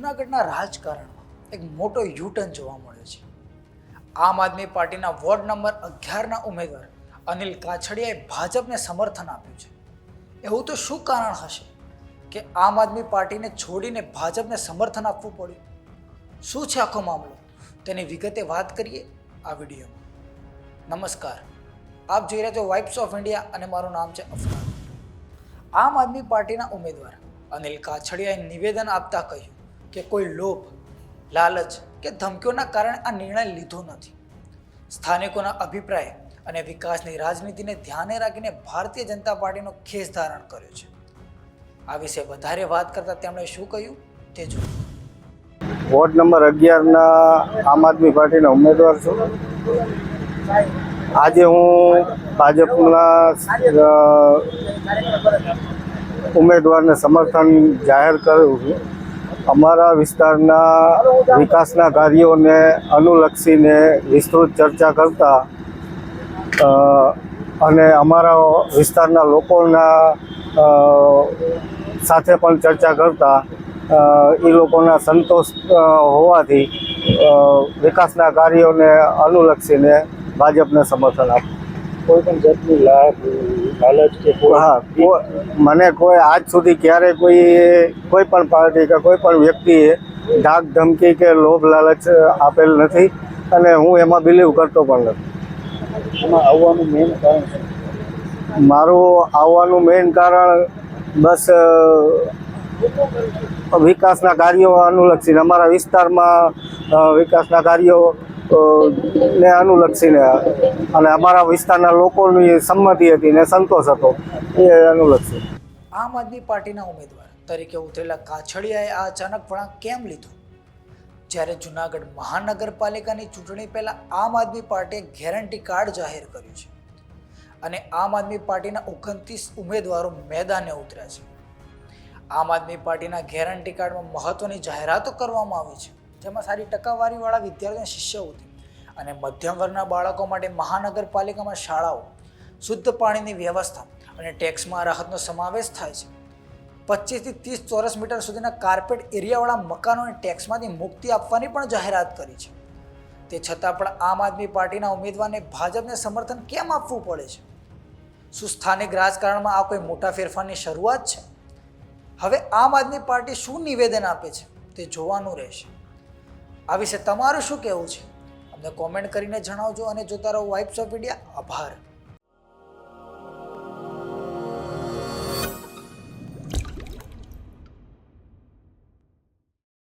જૂનાગઢના રાજકારણમાં એક મોટો યુટર્ન જોવા મળ્યો છે. આમ આદમી પાર્ટીના વોર્ડ નંબર અગિયારના ઉમેદવાર અનિલ કાછડિયાએ ભાજપને સમર્થન આપ્યું છે. એવું તો શું કારણ હશે કે આમ આદમી પાર્ટીને છોડીને ભાજપને સમર્થન આપવું પડ્યું? શું છે આખો મામલો? તેની વિગતે વાત કરીએ આ વિડીયોમાં. નમસ્કાર. આપ જોઈ રહ્યા છો વાઇબ્સ ઓફ ઇન્ડિયા અને મારું નામ છે અફરાન આમ આદમી પાર્ટીના ઉમેદવાર અનિલ કાછડિયાએ નિવેદન આપતા કહ્યું કે કોઈ લોભ, લાલચ કે ધમકીઓના કારણે આ નિર્ણય લીધો નથી. સ્થાનિકોના અભિપ્રાય અને વિકાસની રાજનીતિને ધ્યાને રાખીને ભારતીય જનતા પાર્ટીનો ખેસ ધારણ કર્યો છે. આ વિશે વધારે વાત કરતા તેમણે શું કહ્યું તે જો વોર્ડ નંબર અગિયારના આમ આદમી પાર્ટીના ઉમેદવાર છું. આજે હું ભાજપના ઉમેદવારને સમર્થન જાહેર કરું છું. અમારા વિસ્તારના વિકાસના કાર્યોને અનુલક્ષીને વિસ્તૃત ચર્ચા કરતા અને અમારા વિસ્તારના લોકોના સાથે પણ ચર્ચા કરતા એ લોકોના સંતોષ હોવાથી વિકાસના કાર્યોને અનુલક્ષીને ભાજપને સમર્થન આપું કોઈ પણ જાતની લાલચ કે હા મને કોઈ આજ સુધી ક્યારે કોઈ કોઈ પણ પાર્ટી કે કોઈ પણ વ્યક્તિએ ધાક ધમકી કે લોભ લાલચ આપેલ નથી અને હું એમાં બિલીવ કરતો પણ નથી. એમાં આવવાનું મેઇન કારણ મારું આવવાનું મેઇન કારણ બસ વિકાસના કાર્યો અનુલક્ષીને અમારા વિસ્તારમાં વિકાસના કાર્યો ને અનુલક્ષીને અને અમારા વિસ્તારના લોકોની સંમતિ હતી ને સંતોષ હતો, એ અનુલક્ષી. આમ આદમી પાર્ટીના ઉમેદવાર તરીકે ઉતરેલા કાછડિયાએ આ અચાનક વળાંક કેમ લીધો? જ્યારે જુનાગઢ મહાનગરપાલિકાની ચૂંટણી પહેલા આમ આદમી પાર્ટીએ ગેરંટી કાર્ડ જાહેર કર્યું છે અને આમ આદમી પાર્ટીના ઓગણત્રીસ ઉમેદવારો મેદાને ઉતર્યા છે. આમ આદમી પાર્ટીના ગેરંટી કાર્ડમાં મહત્વની જાહેરાતો કરવામાં આવી છે. જેમાં સારી ટકાવારીવાળા વિદ્યાર્થીઓને શિષ્યવૃત્તિ. અને મધ્યમ વર્ગના બાળકો માટે મહાનગરપાલિકામાં શાળાઓ, શુદ્ધ પાણીની વ્યવસ્થા અને ટેક્સમાં રાહતનો સમાવેશ થાય છે. પચીસથી ત્રીસ ચોરસ મીટર સુધીના કાર્પેટ એરિયાવાળા મકાનોને ટેક્સમાંથી મુક્તિ આપવાની પણ જાહેરાત કરી છે. તે છતાં પણ આમ આદમી પાર્ટીના ઉમેદવારને ભાજપને સમર્થન કેમ આપવું પડે છે? શું સ્થાનિક રાજકારણમાં આ કોઈ મોટા ફેરફારની શરૂઆત છે? હવે આમ આદમી પાર્ટી શું નિવેદન આપે છે તે જોવાનું રહેશે. આ વિશે તમારું શું કહેવું છે? અમને કોમેન્ટ કરીને જણાવજો અને જોતા રહો વાઇબ્સ ઓફ ઇન્ડિયા આભાર.